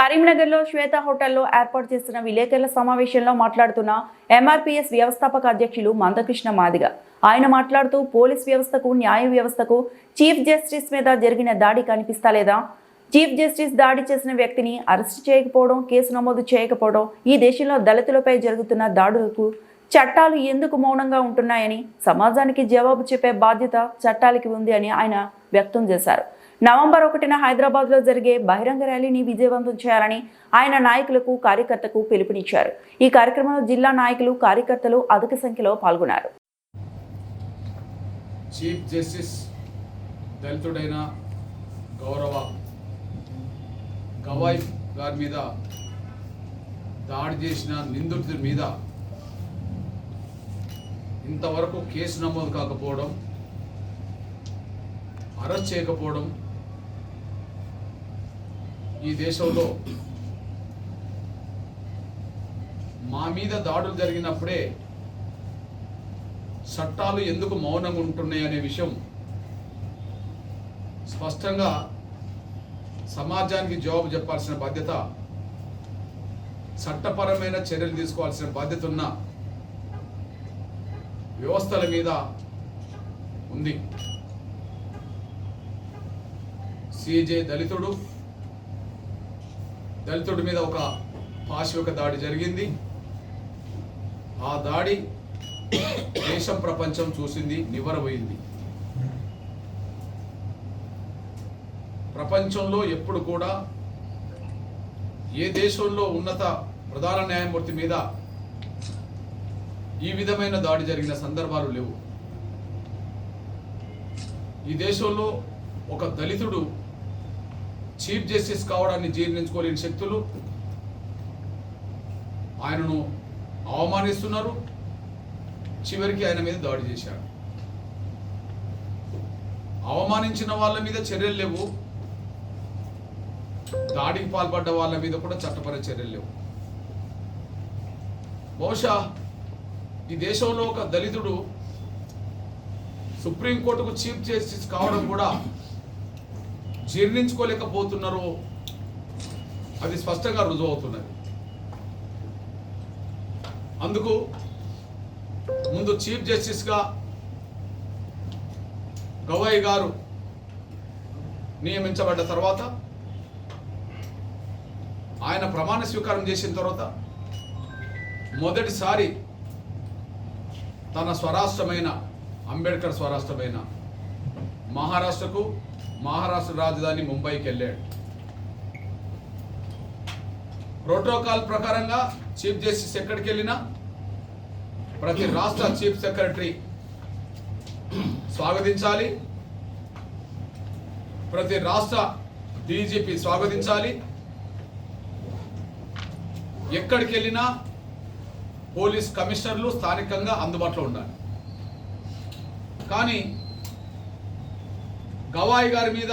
కరీంనగర్లో శ్వేత హోటల్లో ఏర్పాటు చేసిన విలేకరుల సమావేశంలో మాట్లాడుతున్న ఎంఆర్పీఎస్ వ్యవస్థాపక అధ్యక్షులు మందకృష్ణ మాదిగ. ఆయన మాట్లాడుతూ పోలీస్ వ్యవస్థకు న్యాయ వ్యవస్థకు చీఫ్ జస్టిస్ మీద జరిగిన దాడి కనిపిస్తలేదా చీఫ్ జస్టిస్ దాడి చేసిన వ్యక్తిని అరెస్ట్ చేయకపోవడం కేసు నమోదు చేయకపోవడం ఈ దేశంలో దళితులపై జరుగుతున్న దాడులకు చట్టాలు ఎందుకు మౌనంగా ఉంటున్నాయని సమాజానికి జవాబు చెప్పే బాధ్యత చట్టాలకి ఉంది అని ఆయన వ్యక్తం చేశారు. నవంబర్ ఒకటిన హైదరాబాద్లో జరిగే బహిరంగ ర్యాలీని విజయవంతం చేయాలని ఆయన నాయకులకు కార్యకర్తకు పిలుపునిచ్చారు. ఈ కార్యక్రమంలో జిల్లా నాయకులు కార్యకర్తలు అధిక సంఖ్యలో పాల్గొన్నారు. చీఫ్ జస్టిస్ దళితుడైన గౌరవ గవాయ్ గారి మీద దాడి చేసిన నిందితుడి మీద ఇంతవరకు కేసు నమోదు కాకపోవడం అరెస్ట్ చేయకపోవడం ఈ దేశంలో మా మీద దాడులు జరిగినప్పుడే చట్టాలు ఎందుకు మౌనంగా ఉంటున్నాయి అనే విషయం స్పష్టంగా సమాజానికి జవాబు చెప్పాల్సిన బాధ్యత చట్టపరమైన చర్యలు తీసుకోవాల్సిన బాధ్యత ఉన్న వ్యవస్థల మీద ఉంది. సిజే దళితుడు దళితుడి మీద ఒక పాశవిక దాడి జరిగింది. ఆ దాడి దేశం ప్రపంచం చూసింది నివరపోయింది ప్రపంచంలో ఎప్పుడు కూడా ఏ దేశంలో ఉన్నత ప్రధాన న్యాయమూర్తి మీద ఈ విధమైన దాడి జరిగిన సందర్భాలు లేవు. ఈ దేశంలో ఒక దళితుడు చీఫ్ జస్టిస్ కావడాన్ని జీర్ణించుకోలేని శక్తులు ఆయనను అవమానిస్తున్నారు. చివరికి ఆయన మీద దాడి చేశాడు అవమానించిన వాళ్ళ మీద చర్యలు లేవు. దాడికి పాల్పడ్డ వాళ్ళ మీద కూడా చట్టపర చర్యలు లేవు. బహుశా ఈ దేశంలో ఒక దళితుడు సుప్రీంకోర్టుకు చీఫ్ జస్టిస్ కావడం కూడా జీర్ణించుకోలేకపోతున్నారు. అది స్పష్టంగా రుజువు అవుతున్నది అందుకు ముందు చీఫ్ జస్టిస్గా గవాయి గారు నియమించబడ్డ తర్వాత ఆయన ప్రమాణ స్వీకారం చేసిన తర్వాత మొదటిసారి తన స్వరాష్ట్రమైన అంబేద్కర్ స్వరాష్ట్రమైన మహారాష్ట్రకు మహారాష్ట్ర రాజధాని ముంబైకి వెళ్ళాడు. ప్రోటోకాల్ ప్రకారంగా చీఫ్ జస్టిస్ ఎక్కడికి వెళ్ళినా ప్రతి రాష్ట్ర చీఫ్ సెక్రటరీ స్వాగతించాలి. ప్రతి రాష్ట్ర డీజీపీ స్వాగతించాలి. ఎక్కడికి వెళ్ళినా పోలీస్ కమిషనర్లు స్థానికంగా అందుబాటులో ఉండాలి. కానీ గవాయి గారి మీద